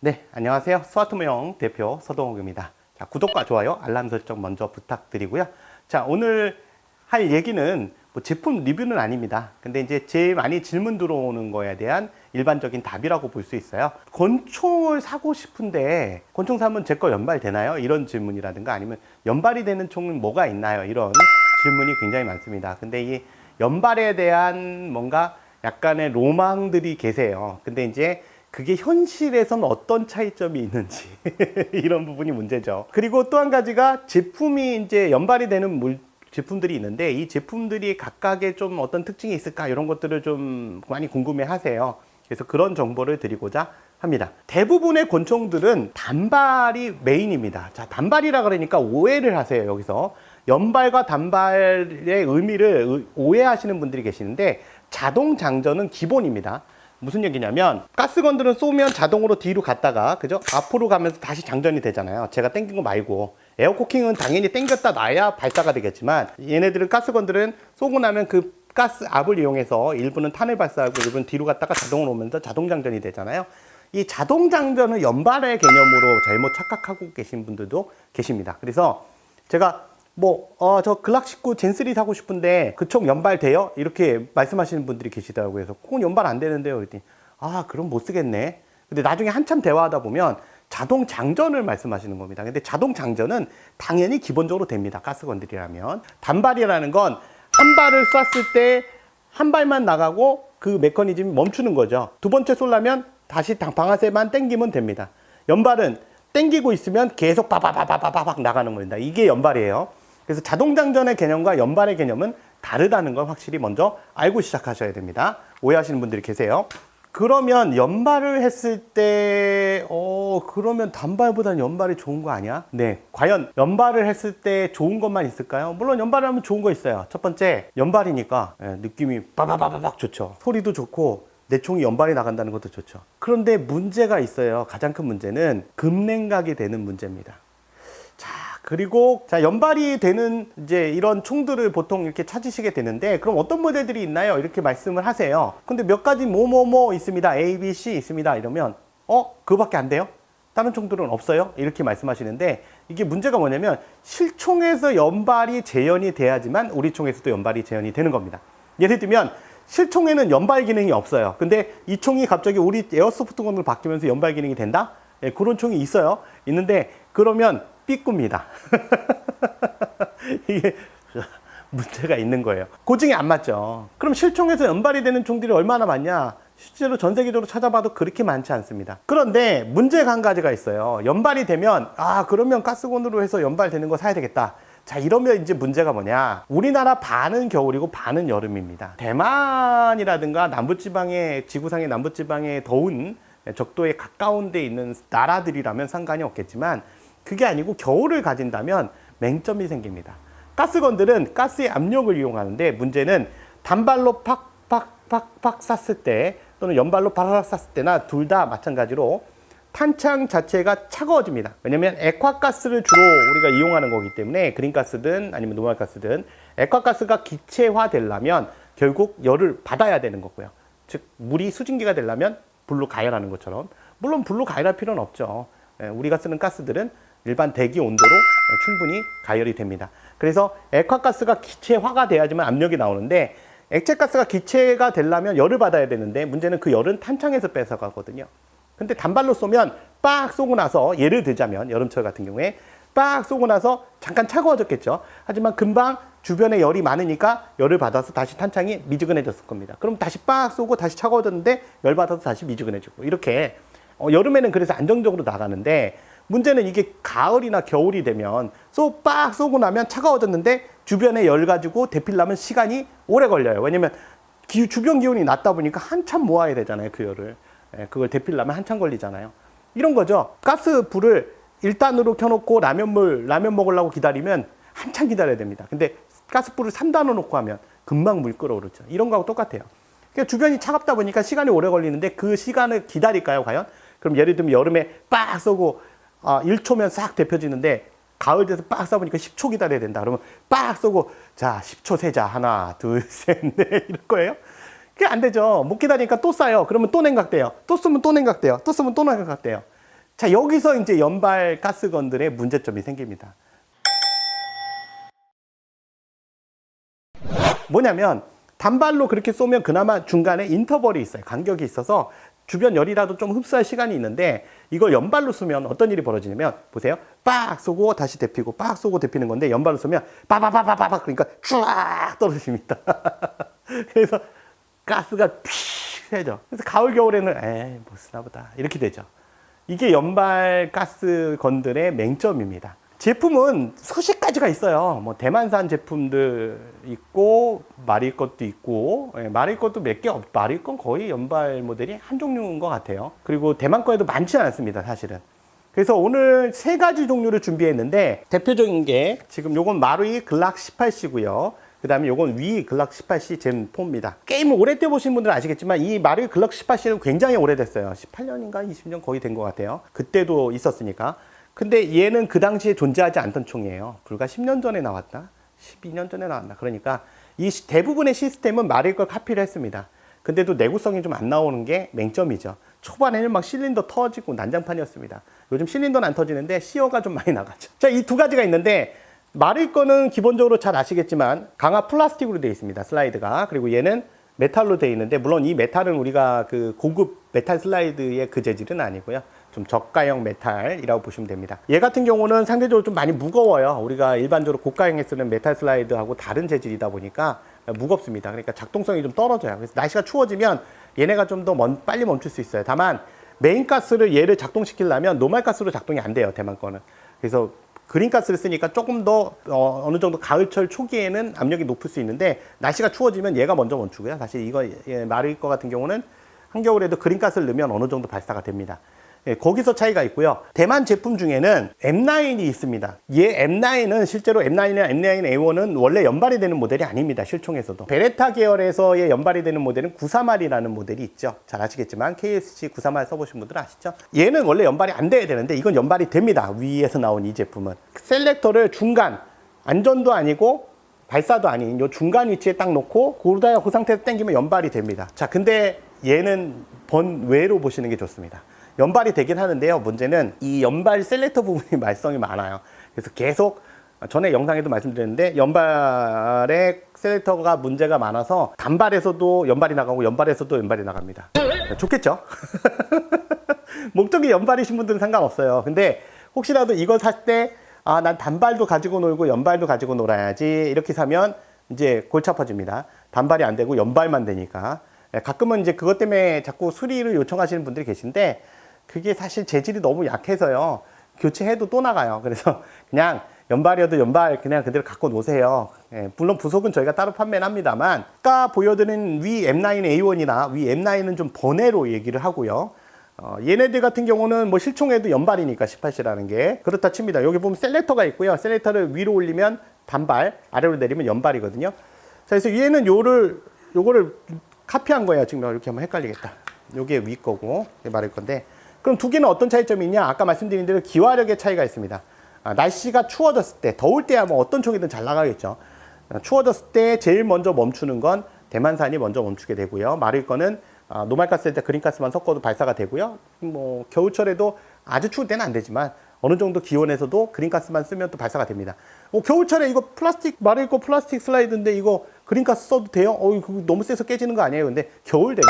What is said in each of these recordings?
네, 안녕하세요. 스마트모형 대표 서동욱입니다. 자, 구독과 좋아요, 알람 설정 먼저 부탁드리고요. 자, 오늘 할 얘기는 뭐 제품 리뷰는 아닙니다. 근데 이제 제일 많이 질문 들어오는 거에 대한 일반적인 답이라고 볼 수 있어요. 권총을 사고 싶은데 권총 사면 제 거 연발 되나요? 이런 질문이라든가 아니면 연발이 되는 총은 뭐가 있나요? 이런 질문이 굉장히 많습니다. 근데 이 연발에 대한 뭔가 약간의 로망들이 계세요. 근데 이제 그게 현실에선 어떤 차이점이 있는지 이런 부분이 문제죠. 그리고 또 한 가지가 제품이 이제 연발이 되는 물 제품들이 있는데 이 제품들이 각각의 좀 어떤 특징이 있을까 이런 것들을 좀 많이 궁금해 하세요. 그래서 그런 정보를 드리고자 합니다. 대부분의 권총들은 단발이 메인입니다. 자, 단발이라 그러니까 오해를 하세요, 여기서. 연발과 단발의 의미를 의- 오해하시는 분들이 계시는데 자동 장전은 기본입니다. 무슨 얘기냐면 가스건들은 쏘면 자동으로 뒤로 갔다가 그죠? 앞으로 가면서 다시 장전이 되잖아요. 제가 땡긴 거 말고 에어코킹은 당연히 땡겼다 놔야 발사가 되겠지만 얘네들은 가스건들은 쏘고 나면 그 가스 압을 이용해서 일부는 탄을 발사하고 일부는 뒤로 갔다가 자동으로 오면서 자동 장전이 되잖아요. 이 자동 장전을 연발의 개념으로 잘못 착각하고 계신 분들도 계십니다. 그래서 제가 뭐, 어, 저 글락 19 젠3 사고 싶은데 그 총 연발 돼요? 이렇게 말씀하시는 분들이 계시더라고요. 그래서 그건 연발 안 되는데요. 그랬더니, 아, 그럼 못 쓰겠네. 근데 나중에 한참 대화하다 보면 자동 장전을 말씀하시는 겁니다. 근데 자동 장전은 당연히 기본적으로 됩니다. 가스건들이라면. 단발이라는 건 한 발을 쐈을 때 한 발만 나가고 그 메커니즘이 멈추는 거죠. 두 번째 쏠라면 다시 당- 방아쇠만 땡기면 됩니다. 연발은 땡기고 있으면 계속 빠바바바바박 나가는 겁니다. 이게 연발이에요. 그래서 자동 장전의 개념과 연발의 개념은 다르다는 걸 확실히 먼저 알고 시작하셔야 됩니다. 오해하시는 분들이 계세요. 그러면 연발을 했을 때, 어, 그러면 단발보다는 연발이 좋은 거 아니야? 네. 과연 연발을 했을 때 좋은 것만 있을까요? 물론 연발을 하면 좋은 거 있어요. 첫 번째, 연발이니까 예, 느낌이 빠바바바박 좋죠. 소리도 좋고, 내 총이 연발이 나간다는 것도 좋죠. 그런데 문제가 있어요. 가장 큰 문제는 급냉각이 되는 문제입니다. 자, 그리고 자, 연발이 되는 이제 이런 총들을 보통 이렇게 찾으시게 되는데 그럼 어떤 모델들이 있나요? 이렇게 말씀을 하세요. 근데 몇 가지 뭐뭐뭐 있습니다. A, B, C 있습니다. 이러면 어, 그거밖에 안 돼요? 다른 총들은 없어요? 이렇게 말씀하시는데 이게 문제가 뭐냐면 실총에서 연발이 재현이 돼야지만 우리 총에서도 연발이 재현이 되는 겁니다. 예를 들면 실총에는 연발 기능이 없어요. 근데 이 총이 갑자기 우리 에어소프트건으로 바뀌면서 연발 기능이 된다? 예, 그런 총이 있어요. 있는데 그러면 삐꾸입니다. 이게 문제가 있는 거예요. 고증이 안 맞죠. 그럼 실총에서 연발이 되는 총들이 얼마나 많냐? 실제로 전 세계적으로 찾아봐도 그렇게 많지 않습니다. 그런데 문제가 한 가지가 있어요. 연발이 되면 아 그러면 가스건으로 해서 연발되는 거 사야 되겠다. 자 이러면 이제 문제가 뭐냐 우리나라 반은 겨울이고 반은 여름입니다 대만이라든가 남부지방의 지구상의 남부지방의 더운 적도에 가까운 데 있는 나라들이라면 상관이 없겠지만 그게 아니고 겨울을 가진다면 맹점이 생깁니다 가스건들은 가스의 압력을 이용하는데 문제는 단발로 팍팍팍팍 쐈을 때 또는 연발로 바라락 쐈을 때나 둘 다 마찬가지로 탄창 자체가 차가워집니다. 왜냐면 액화가스를 주로 우리가 이용하는 거기 때문에 그린가스든 아니면 노말가스든 액화가스가 기체화 되려면 결국 열을 받아야 되는 거고요. 즉 물이 수증기가 되려면 불로 가열하는 것처럼 물론 불로 가열할 필요는 없죠. 예, 우리가 쓰는 가스들은 일반 대기 온도로 예, 충분히 가열이 됩니다. 그래서 액화가스가 기체화가 돼야지만 압력이 나오는데 액체가스가 기체가 되려면 열을 받아야 되는데 문제는 그 열은 탄창에서 뺏어가거든요. 근데 단발로 쏘면 빡 쏘고 나서 예를 들자면 여름철 같은 경우에 빡 쏘고 나서 잠깐 차가워졌겠죠. 하지만 금방 주변에 열이 많으니까 열을 받아서 다시 탄창이 미지근해졌을 겁니다. 그럼 다시 빡 쏘고 다시 차가워졌는데 열 받아서 다시 미지근해지고 이렇게 어, 여름에는 그래서 안정적으로 나가는데 문제는 이게 가을이나 겨울이 되면 쏘 빡 쏘고 나면 차가워졌는데 주변에 열 가지고 데필려면 시간이 오래 걸려요. 왜냐면 기- 주변 기온이 낮다 보니까 한참 모아야 되잖아요, 그 열을. 예, 그걸 데필려면 한참 걸리잖아요. 이런 거죠. 가스 불을 1단으로 켜놓고 라면물, 라면 먹으려고 기다리면 한참 기다려야 됩니다. 근데 가스 불을 3단으로 놓고 하면 금방 물 끓어오르죠. 이런 거하고 똑같아요. 그러니까 주변이 차갑다 보니까 시간이 오래 걸리는데 그 시간을 기다릴까요, 과연? 그럼 예를 들면 여름에 빡 쏘고 아, 1초면 싹 데펴지는데 가을 돼서 빡 쏴보니까 10초 기다려야 된다. 그러면 빡 쏘고 자 10초 세자 하나 둘 셋 넷 이럴 거예요. 그게 안 되죠. 못 기다리니까 또 싸요. 그러면 또 냉각돼요. 또 쓰면 또 냉각돼요. 또 쓰면 또 냉각돼요. 자, 여기서 이제 연발 가스건들의 문제점이 생깁니다. 뭐냐면 단발로 그렇게 쏘면 그나마 중간에 인터벌이 있어요. 간격이 있어서 주변 열이라도 좀 흡수할 시간이 있는데 이걸 연발로 쏘면 어떤 일이 벌어지냐면 보세요. 빡 쏘고 다시 데피고 빡 쏘고 데피는 건데 연발로 쏘면 빠바바바바바 그러니까 쫙 떨어집니다. 그래서 가스가 피 새죠. 그래서 가을 겨울에는 에이 못 쓰나 보다 이렇게 되죠. 이게 연발 가스 건들의 맹점입니다. 제품은 수십 가지가 있어요. 뭐 대만산 제품들 있고 마릴 것도 있고 예, 마릴 것도 몇 개 없. 마릴 건 거의 연발 모델이 한 종류인 것 같아요. 그리고 대만 거에도 많지는 않습니다, 사실은. 그래서 오늘 세 가지 종류를 준비했는데 대표적인 게 지금 요건 마루이 글락 18C고요. 그 다음에 요건 위 글락 18C 젠 4입니다. 게임을 오래 뛰어보신 분들은 아시겠지만 이 마루이 글락 18C는 굉장히 오래됐어요. 18년인가 20년 거의 된 것 같아요. 그때도 있었으니까. 근데 얘는 그 당시에 존재하지 않던 총이에요. 불과 10년 전에 나왔다? 12년 전에 나왔나? 그러니까 이 시- 대부분의 시스템은 마릴 걸 카피를 했습니다. 근데도 내구성이 좀 안 나오는 게 맹점이죠. 초반에는 막 실린더 터지고 난장판이었습니다. 요즘 실린더는 안 터지는데 시어가 좀 많이 나가죠. 자, 이 두 가지가 있는데 마릴 거는 기본적으로 잘 아시겠지만 강화 플라스틱으로 되어 있습니다. 슬라이드가. 그리고 얘는 메탈로 되어 있는데 물론 이 메탈은 우리가 그 고급 메탈 슬라이드의 그 재질은 아니고요. 좀 저가형 메탈이라고 보시면 됩니다. 얘 같은 경우는 상대적으로 좀 많이 무거워요. 우리가 일반적으로 고가형에 쓰는 메탈 슬라이드하고 다른 재질이다 보니까 무겁습니다. 그러니까 작동성이 좀 떨어져요. 그래서 날씨가 추워지면 얘네가 좀 더 빨리 멈출 수 있어요. 다만 메인 가스를 얘를 작동시키려면 노말 가스로 작동이 안 돼요. 대만 거는. 그래서 그린 가스를 쓰니까 조금 더 어, 느 정도 가을철 초기에는 압력이 높을 수 있는데 날씨가 추워지면 얘가 먼저 멈추고요. 사실 이거 예, 마를 거 같은 경우는 한겨울에도 그린 가스를 넣으면 어느 정도 발사가 됩니다. 예, 거기서 차이가 있고요. 대만 제품 중에는 M9이 있습니다. 얘 M9은 실제로 M9이나 M9 A1은 원래 연발이 되는 모델이 아닙니다. 실총에서도. 베레타 계열에서의 연발이 되는 모델은 93R이라는 모델이 있죠. 잘 아시겠지만 KSC 93R 써보신 분들은 아시죠? 얘는 원래 연발이 안 돼야 되는데 이건 연발이 됩니다. 위에서 나온 이 제품은. 셀렉터를 중간, 안전도 아니고 발사도 아닌 요 중간 위치에 딱 놓고 고르다가 그 상태에서 당기면 연발이 됩니다. 자, 근데 얘는 번외로 보시는 게 좋습니다. 연발이 되긴 하는데요. 문제는 이 연발 셀렉터 부분이 말썽이 많아요. 그래서 계속 전에 영상에도 말씀드렸는데 연발의 셀렉터가 문제가 많아서 단발에서도 연발이 나가고 연발에서도 연발이 나갑니다. 좋겠죠? 목적이 연발이신 분들은 상관없어요. 근데 혹시라도 이걸 살 때 아, 난 단발도 가지고 놀고 연발도 가지고 놀아야지. 이렇게 사면 이제 골치 아파집니다. 단발이 안 되고 연발만 되니까. 예, 가끔은 이제 그것 때문에 자꾸 수리를 요청하시는 분들이 계신데 그게 사실 재질이 너무 약해서요. 교체해도 또 나가요. 그래서 그냥 연발이어도 연발 그냥 그대로 갖고 노세요. 예, 물론 부속은 저희가 따로 판매는 합니다만 아까 보여드린 위 M9A1이나 위 M9은 좀 번외로 얘기를 하고요. 어, 얘네들 같은 경우는 뭐 실총에도 연발이니까 18C라는 게 그렇다 칩니다. 여기 보면 셀렉터가 있고요. 셀렉터를 위로 올리면 단발, 아래로 내리면 연발이거든요. 자, 그래서 얘는 요를 요거를 카피한 거예요. 지금 이렇게 하면 헷갈리겠다. 요게 위 거고 말일 건데 그럼 두 개는 어떤 차이점이 있냐? 아까 말씀드린 대로 기화력의 차이가 있습니다. 아, 날씨가 추워졌을 때, 더울 때야 뭐 어떤 총이든 잘 나가겠죠. 아, 추워졌을 때 제일 먼저 멈추는 건 대만산이 먼저 멈추게 되고요. 마릴 거는 아, 노말가스일 때 그린가스만 섞어도 발사가 되고요. 뭐 겨울철에도 아주 추울 때는 안 되지만 어느 정도 기온에서도 그린가스만 쓰면 또 발사가 됩니다. 어, 겨울철에 이거 플라스틱 마릴 거 플라스틱 슬라이드인데 이거 그린가스 써도 돼요? 어, 이거 너무 세서 깨지는 거 아니에요? 근데 겨울 되면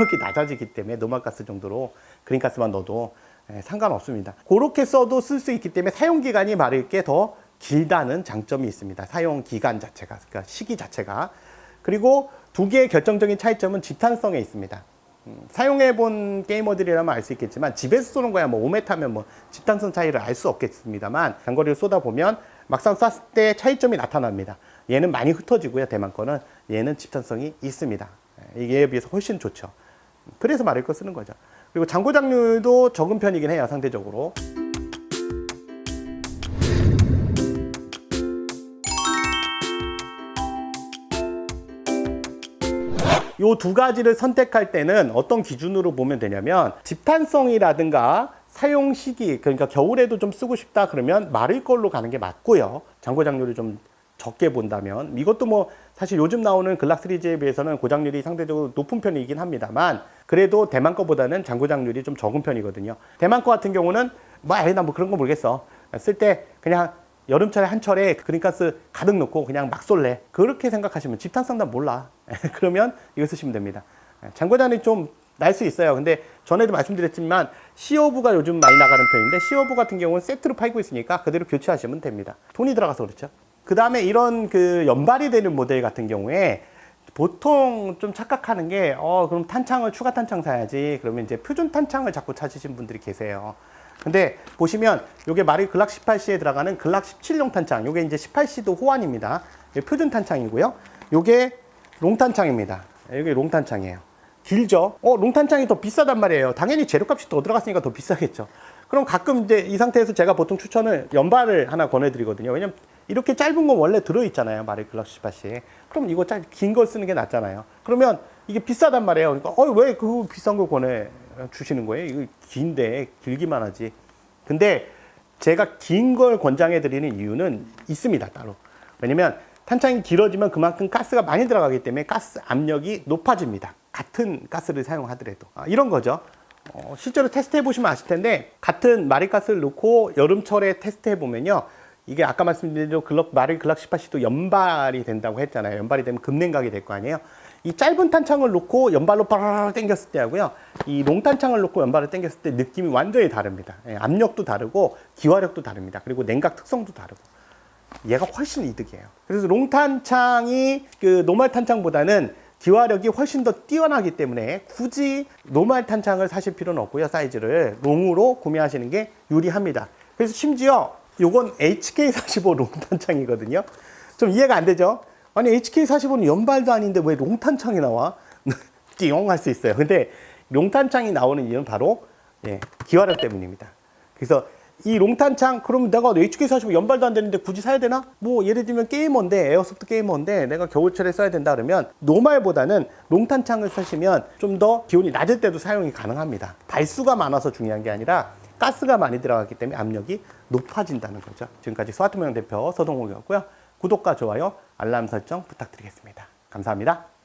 압력이 낮아지기 때문에 노말가스 정도로 그린가스만 넣어도 예, 상관없습니다. 그렇게 써도 쓸 수 있기 때문에 사용 기간이 마릴 게더 길다는 장점이 있습니다. 사용 기간 자체가, 그러니까 시기 자체가. 그리고 두 개의 결정적인 차이점은 집탄성에 있습니다. 음, 사용해본 게이머들이라면 알 수 있겠지만 집에서 쏘는 거야 뭐 5m면 뭐 집탄성 차이를 알 수 없겠습니다만 장거리를 쏘다 보면 막상 쐈을 때 차이점이 나타납니다. 얘는 많이 흩어지고요. 대만 거는 얘는 집탄성이 있습니다. 예, 이게 비해서 훨씬 좋죠. 그래서 마릴 거 쓰는 거죠. 그리고 장고 장률도 적은 편이긴 해요. 상대적으로. 요두 가지를 선택할 때는 어떤 기준으로 보면 되냐면 집탄성이라든가 사용 시기 그러니까 겨울에도 좀 쓰고 싶다 그러면 마를 걸로 가는 게 맞고요. 장고 장률이 좀 적게 본다면 이것도 뭐 사실 요즘 나오는 글락 시리즈에 비해서는 고장률이 상대적으로 높은 편이긴 합니다만 그래도 대만 거보다는 장고장률이 좀 적은 편이거든요. 대만 거 같은 경우는 뭐 아예 나뭐 그런 거 모르겠어. 쓸 때 그냥 여름철에 한철에 그린가스 가득 넣고 그냥 막 쏠래. 그렇게 생각하시면 집탄성 난 몰라. 그러면 이거 쓰시면 됩니다. 장고장이 좀 날 수 있어요. 근데 전에도 말씀드렸지만 시어부가 요즘 많이 나가는 편인데 시어부 같은 경우는 세트로 팔고 있으니까 그대로 교체하시면 됩니다. 돈이 들어가서 그렇죠. 그 다음에 이런 그 연발이 되는 모델 같은 경우에 보통 좀 착각하는 게, 어, 그럼 탄창을 추가 탄창 사야지. 그러면 이제 표준 탄창을 자꾸 찾으신 분들이 계세요. 근데 보시면 요게 마리 글락 18C에 들어가는 글락 17용 탄창. 요게 이제 18C도 호환입니다. 이게 표준 탄창이고요. 요게 롱탄창입니다. 요게 롱탄창이에요. 길죠? 어, 롱탄창이 더 비싸단 말이에요. 당연히 재료값이 더 들어갔으니까 더 비싸겠죠. 그럼 가끔 이제 이 상태에서 제가 보통 추천을 연발을 하나 권해드리거든요. 왜냐면 이렇게 짧은 건 원래 들어있잖아요. 마리 글락 18C. 그럼 이거 짧, 긴걸 쓰는 게 낫잖아요. 그러면 이게 비싸단 말이에요. 그러니까, 어, 왜 그 비싼 걸 권해 주시는 거예요? 이거 긴데, 길기만 하지. 근데 제가 긴 걸 권장해 드리는 이유는 있습니다. 따로. 왜냐면 탄창이 길어지면 그만큼 가스가 많이 들어가기 때문에 가스 압력이 높아집니다. 같은 가스를 사용하더라도. 아, 이런 거죠. 어, 실제로 테스트 해 보시면 아실 텐데 같은 마리가스를 놓고 여름철에 테스트 해 보면요. 이게 아까 말씀드린 대로 글럭 마리 글락 18C도 연발이 된다고 했잖아요. 연발이 되면 급냉각이 될 거 아니에요. 이 짧은 탄창을 놓고 연발로 빠라라 당겼을 때하고요. 이 롱탄창을 놓고 연발을 당겼을 때 느낌이 완전히 다릅니다. 예, 압력도 다르고 기화력도 다릅니다. 그리고 냉각 특성도 다르고. 얘가 훨씬 이득이에요. 그래서 롱탄창이 그 노말 탄창보다는 기화력이 훨씬 더 뛰어나기 때문에 굳이 노말 탄창을 사실 필요는 없고요. 사이즈를 롱으로 구매하시는 게 유리합니다. 그래서 심지어 요건 HK45 롱탄창이거든요. 좀 이해가 안 되죠? 아니 HK45는 연발도 아닌데 왜 롱탄창이 나와? 띵할수 있어요. 근데 롱탄창이 나오는 이유는 바로 예, 기화력 때문입니다. 그래서 이 롱탄창 그럼 내가 HK45 연발도 안 되는데 굳이 사야 되나? 뭐 예를 들면 게이머인데 에어소프트 게이머인데 내가 겨울철에 써야 된다 그러면 노말보다는 롱탄창을 쓰시면 좀 더 기온이 낮을 때도 사용이 가능합니다. 발수가 많아서 중요한 게 아니라 가스가 많이 들어갔기 때문에 압력이 높아진다는 거죠. 지금까지 스마트모형 대표 서동욱이었고요. 구독과 좋아요, 알람 설정 부탁드리겠습니다. 감사합니다.